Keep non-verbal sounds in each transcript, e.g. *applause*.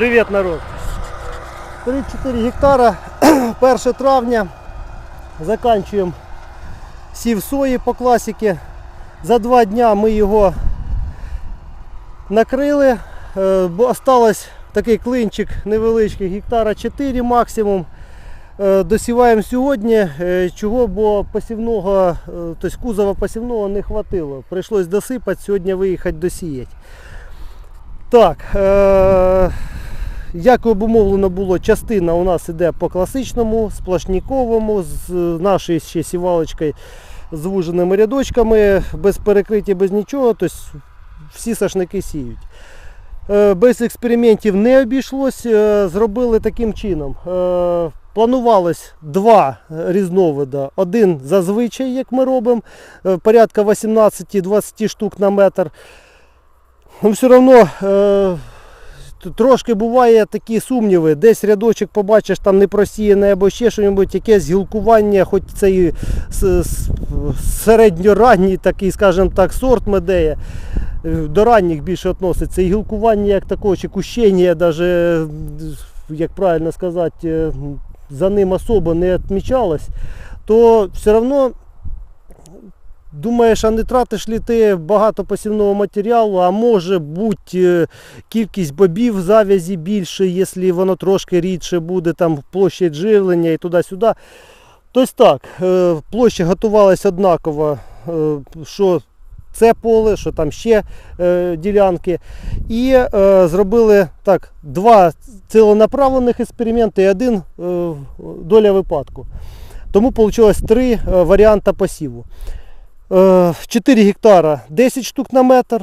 Привіт, народ. 3-4 гектара, *clears throat* 1 травня. Заканчуємо сів сої по класіки. За два дня ми його накрили. Е, бо Осталось такий клинчик невеличкий, гектара 4 максимум. Е, Досіваємо сьогодні, е, чого, бо посівного, тобто кузова посівного не хватило. Прийшлось досипати, сьогодні виїхати досіяти. Так, як обумовлено було, частина у нас іде по класичному, сплошніковому, з нашою ще сівалочкою звуженими рядочками, без перекриття, без нічого. Тобто всі сашники сіють. Е, Без експериментів не обійшлось. е, Зробили таким чином. Е, Планувалось два різновида. Один зазвичай, як ми робимо, порядка 18-20 штук на метр. Ну, все одно трошки буває такі сумніви. Десь рядочок побачиш, там не просіяне або ще щось, якесь гілкування, хоч це і середньоранній такий, скажімо так, сорт медея. е, До ранніх більше відноситься. І гілкування як такого, чи кущення, навіть, як правильно сказати, е, за ним особо не відмічалось, то все одно Думаєш, а не тратиш ли ти багато посівного матеріалу, а може бути е, кількість бобів в завязі більше, якщо воно трошки рідше буде, там площа живлення і туди-сюди. Тобто так, е, площа готувалась однаково, е, що це поле, що там ще ділянки. І зробили так, два ціленаправлених експерименти і один доля випадку. Тому вийшло три варіанти посіву. Е, 4 гектара 10 штук на метр.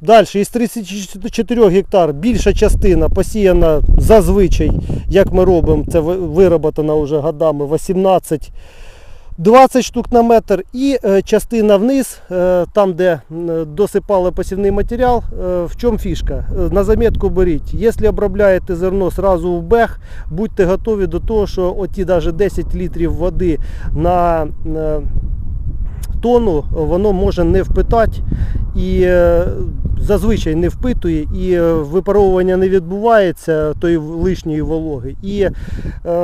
Далі із 34 гектар більша частина посіяна зазвичай, як ми робимо, це ви- вироботано вже годами 18 20 штук на метр. І е, частина вниз, е, там, де досипали посівний матеріал, е, в чому фішка? Е, На замітку беріть. Якщо обробляєте зерно сразу в бег, будьте готові до того, що оті навіть 10 літрів води на е, тону воно може не впитати і е, зазвичай не впитує, і е, випаровування не відбувається тої лишньої вологи. І е,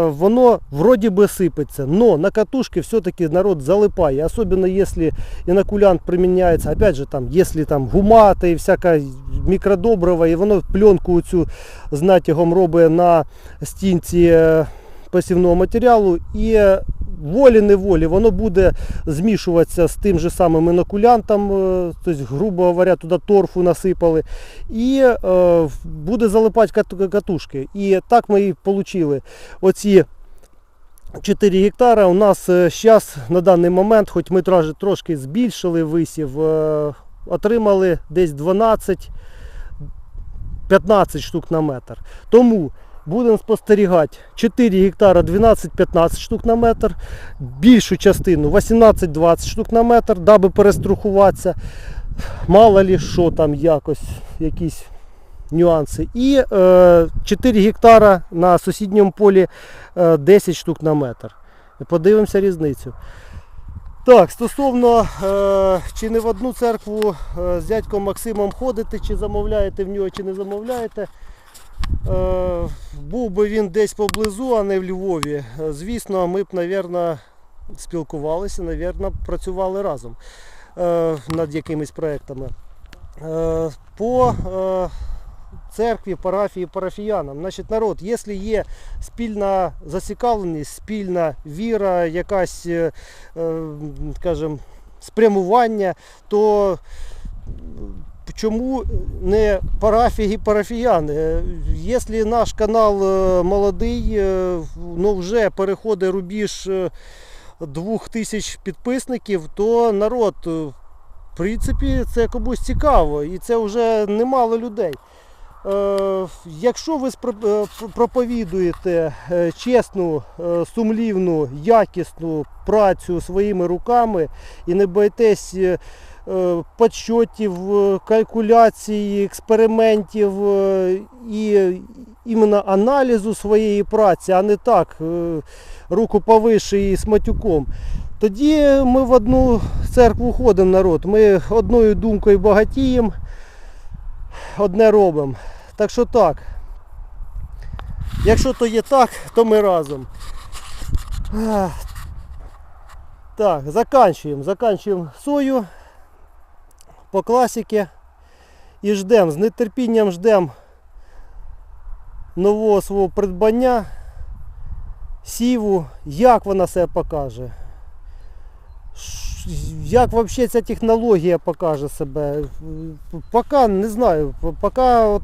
воно вроді би сипеться, но на катушки все-таки народ залипає, особливо якщо інокулянт приміняється, опять же, там, якщо там гумата і всяка мікродобрива, і воно пленку цю з натягом робить на стінці посівного матеріалу і волі-неволі воно буде змішуватися з тим же самим інокулянтом, е, тобто, грубо говоря, туди торфу насипали, і е, буде залипати катушки. І так ми і отримали оці 4 гектара. У нас зараз на даний момент, хоч ми трошки, збільшили висів, е, отримали десь 12 15 штук на метр. Тому будемо спостерігати 4 гектара 12-15 штук на метр, більшу частину 18-20 штук на метр, даби перестрахуватися. Мало ли що там якось, якісь нюанси. І е, 4 гектара на сусідньому полі е, 10 штук на метр. Подивимося різницю. Так, стосовно е, чи не в одну церкву е, з дядьком Максимом ходите, чи замовляєте в нього, чи не замовляєте. Е, був би він десь поблизу, а не в Львові. е, Звісно, ми б, мабуть, спілкувалися, мабуть, працювали разом е, над якимись проектами. По церкві, парафії, парафіянам. Значить, народ, якщо є спільна зацікавленість, спільна віра, якась, е, е, скажімо, спрямування, то чому не парафії парафіяни? Якщо наш канал е, молодий, е, ну вже переходить рубіж е, двох тисяч підписників, то народ, в принципі, це комусь цікаво і це вже немало людей. Якщо ви проповідуєте чесну, сумлівну, якісну працю своїми руками і не боїтесь е, підсчотів, е, калькуляцій, експериментів е, і іменно аналізу своєї праці, а не так, руку повише і з матюком. Тоді ми в одну церкву ходимо народ. Ми одною думкою багатіємо, одне робимо. Так що так. Якщо то є так, то ми разом. Так, заканчуємо. Заканчуємо сою по класіки. І ждемо, з нетерпінням ждемо нового свого придбання, сіву, як вона себе покаже. Як взагалі ця технологія покаже себе? Поки не знаю. Поки от,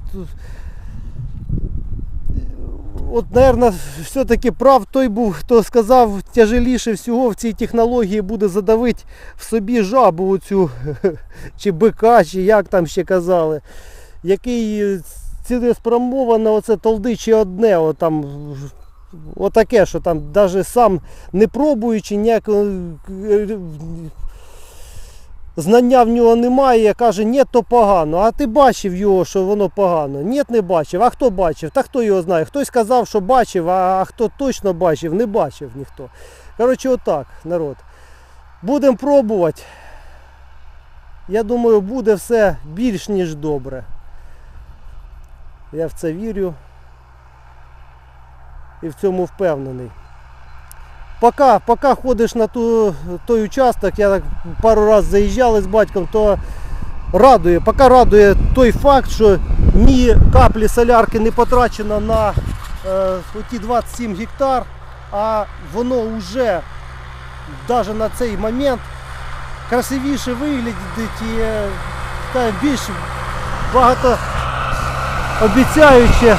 от наверное, все-таки прав той був, хто сказав, тяжеліше всього в цій технології буде задавити в собі жабу оцю, *laughs* чи бика, чи як там ще казали, який цілеспрямовано оце толдичі одне, от там, отаке, що там навіть сам не пробуючи, ніякого е, знання в нього немає, я каже, ні, то погано. А ти бачив його, що воно погано? Ні, не бачив. А хто бачив? Та хто його знає? Хтось сказав, що бачив, а хто точно бачив, не бачив ніхто. Коротше, отак, народ. Будемо пробувати. Я думаю, буде все більш ніж добре. Я в це вірю. І в цьому впевнений. Поки, поки ходиш на ту, той участок, я так пару разів заїжджали з батьком, то радує, поки радує той факт, що ні каплі солярки не потрачено на е, ті 27 гектар, а воно вже навіть на цей момент красивіше виглядить і е, та, більш багато обіцяюче.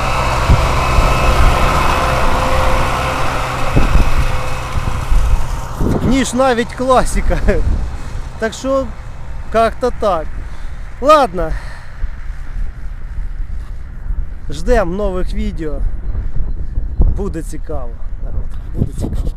Ніж навіть класика. Так що, как-то так. Ладно. Ждемо нових відео. Буде цікаво. народ, Буде цікаво.